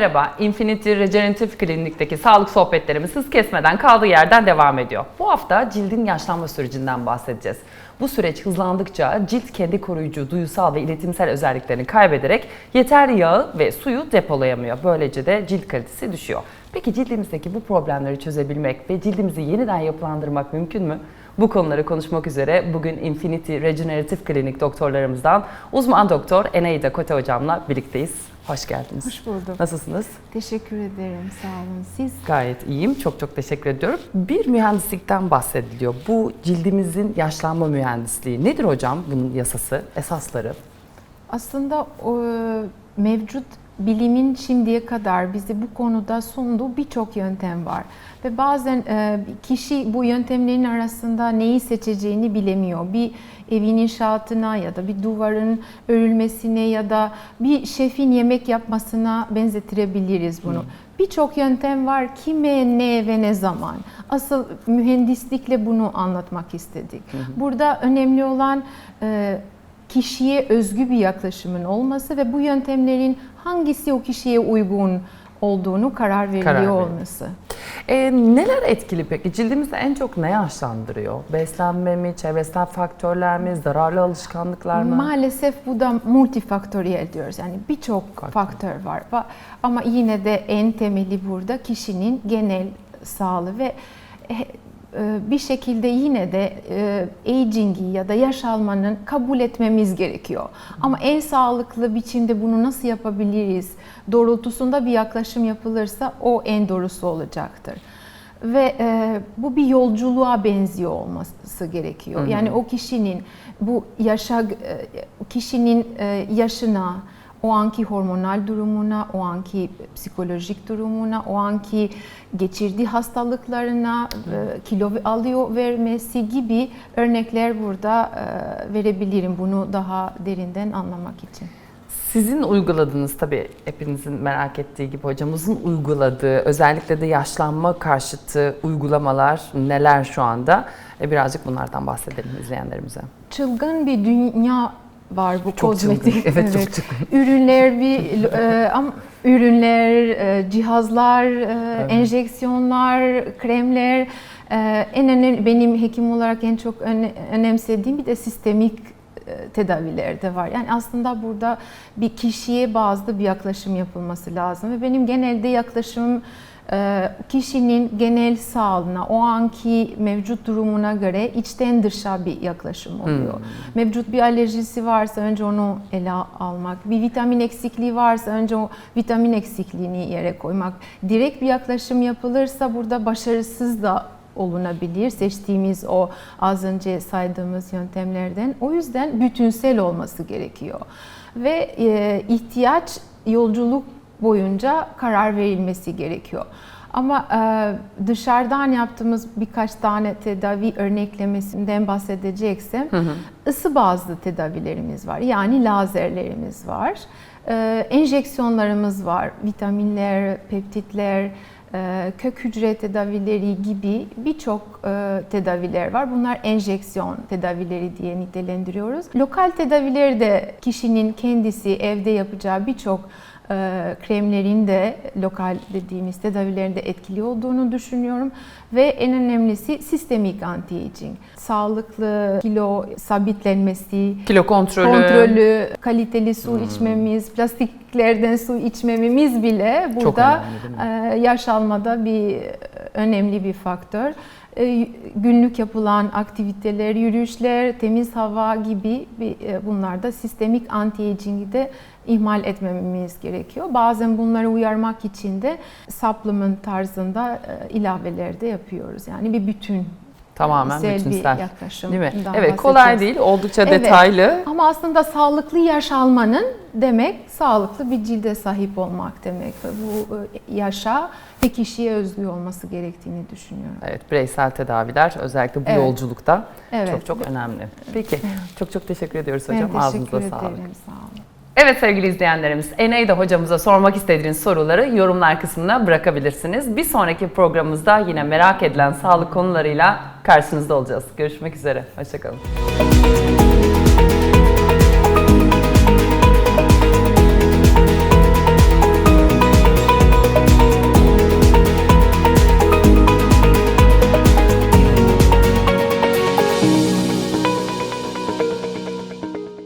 Merhaba. Infinity Regenerative Klinik'teki sağlık sohbetlerimiz hız kesmeden kaldığı yerden devam ediyor. Bu hafta cildin yaşlanma sürecinden bahsedeceğiz. Bu süreç hızlandıkça cilt kendi koruyucu, duyusal ve iletimsel özelliklerini kaybederek yeterli yağı ve suyu depolayamıyor. Böylece de cilt kalitesi düşüyor. Peki cildimizdeki bu problemleri çözebilmek ve cildimizi yeniden yapılandırmak mümkün mü? Bu konuları konuşmak üzere bugün Infinity Regenerative Klinik doktorlarımızdan uzman doktor Eneida Kote hocamla birlikteyiz. Hoş geldiniz. Hoş bulduk. Nasılsınız? Teşekkür ederim. Sağ olun. Siz? Gayet iyiyim. Çok çok teşekkür ediyorum. Bir mühendislikten bahsediliyor. Bu cildimizin yaşlanma mühendisliği. Nedir hocam bunun yasası, esasları? Aslında o, mevcut bilimin şimdiye kadar bizi bu konuda sunduğu birçok yöntem var. Ve bazen e, kişi bu yöntemlerin arasında neyi seçeceğini bilemiyor. Bir evin inşaatına ya da bir duvarın örülmesine ya da bir şefin yemek yapmasına benzetirebiliriz bunu. Birçok yöntem var. Kime, ne ve ne zaman. Asıl mühendislikle bunu anlatmak istedik. Burada önemli olan e, kişiye özgü bir yaklaşımın olması ve bu yöntemlerin hangisi o kişiye uygun olduğunu karar veriliyor Karar veriyor. olması. Ee, neler etkili peki? Cildimizi en çok ne yaşlandırıyor? Beslenme mi, çevresel faktörler mi, zararlı alışkanlıklar mı? Maalesef bu da multifaktöriyel diyoruz. Yani birçok Faktör. faktör var. Va- Ama yine de en temeli burada kişinin genel sağlığı ve e, e, bir şekilde yine de e, aging'i ya da yaş almanın kabul etmemiz gerekiyor. Ama en sağlıklı biçimde bunu nasıl yapabiliriz doğrultusunda bir yaklaşım yapılırsa o en doğrusu olacaktır. Ve e, bu bir yolculuğa benziyor olması gerekiyor. Hı hı. Yani o kişinin bu yaşa e, kişinin e, yaşına, o anki hormonal durumuna, o anki psikolojik durumuna, o anki geçirdiği hastalıklarına, e, kilo alıyor vermesi gibi örnekler burada e, verebilirim bunu daha derinden anlamak için. Sizin uyguladığınız tabii hepinizin merak ettiği gibi hocamızın uyguladığı özellikle de yaşlanma karşıtı uygulamalar neler şu anda? E, birazcık bunlardan bahsedelim izleyenlerimize. Çılgın bir dünya var bu Çok kozmetik. çılgın. Evet, çok çılgın. Ürünler bir e, am- ürünler, e, cihazlar, e, Evet. enjeksiyonlar, kremler. E, en önemli benim hekim olarak en çok öne- önemsediğim bir de sistemik e, tedaviler de var. Yani aslında burada bir kişiye bazlı bir yaklaşım yapılması lazım ve benim genelde yaklaşımım kişinin genel sağlığına, o anki mevcut durumuna göre içten dışa bir yaklaşım oluyor. Hmm. Mevcut bir alerjisi varsa önce onu ele almak, bir vitamin eksikliği varsa önce o vitamin eksikliğini yere koymak. Direkt bir yaklaşım yapılırsa burada başarısız da olunabilir seçtiğimiz o az önce saydığımız yöntemlerden. O yüzden bütünsel olması gerekiyor. Ve e, ihtiyaç yolculuk boyunca karar verilmesi gerekiyor. Ama e, dışarıdan yaptığımız birkaç tane tedavi örneklemesinden bahsedeceksem ısı bazlı tedavilerimiz var. Yani lazerlerimiz var. E, enjeksiyonlarımız var. Vitaminler, peptitler, e, kök hücre tedavileri gibi birçok e, tedaviler var. Bunlar enjeksiyon tedavileri diye nitelendiriyoruz. Lokal tedavileri de kişinin kendisi evde yapacağı birçok kremlerin de lokal dediğimiz tedavilerin de etkili olduğunu düşünüyorum. Ve en önemlisi sistemik anti-aging. Sağlıklı kilo sabitlenmesi, Kilo kontrolü. kontrolü, kaliteli su Hmm. içmemiz, plastiklerden su içmememiz bile burada önemli, e, yaş almada bir önemli bir faktör. E, Günlük yapılan aktiviteler, yürüyüşler, temiz hava gibi e, bunlar da sistemik anti-aging'i de ihmal etmememiz gerekiyor. Bazen bunları uyarmak için de supplement tarzında e, ilaveler de yapıyoruz. Yani bir bütün Tamamen bütünsel bir yaklaşım. Değil mi? Evet kolay değil, oldukça Evet. detaylı. Ama aslında sağlıklı yaş almanın demek sağlıklı bir cilde sahip olmak demek. Ve Bu e, yaşa ve kişiye özgü olması gerektiğini düşünüyorum. Evet, bireysel tedaviler özellikle bu Evet. yolculukta Evet. çok çok önemli. Peki, çok çok teşekkür ediyoruz Ben hocam. teşekkür Ağzınıza ederim. sağlık. Sağ olun. Evet sevgili izleyenlerimiz, Eneyda hocamıza sormak istediğiniz soruları yorumlar kısmına bırakabilirsiniz. Bir sonraki programımızda yine merak edilen sağlık konularıyla karşınızda olacağız. Görüşmek üzere, hoşçakalın.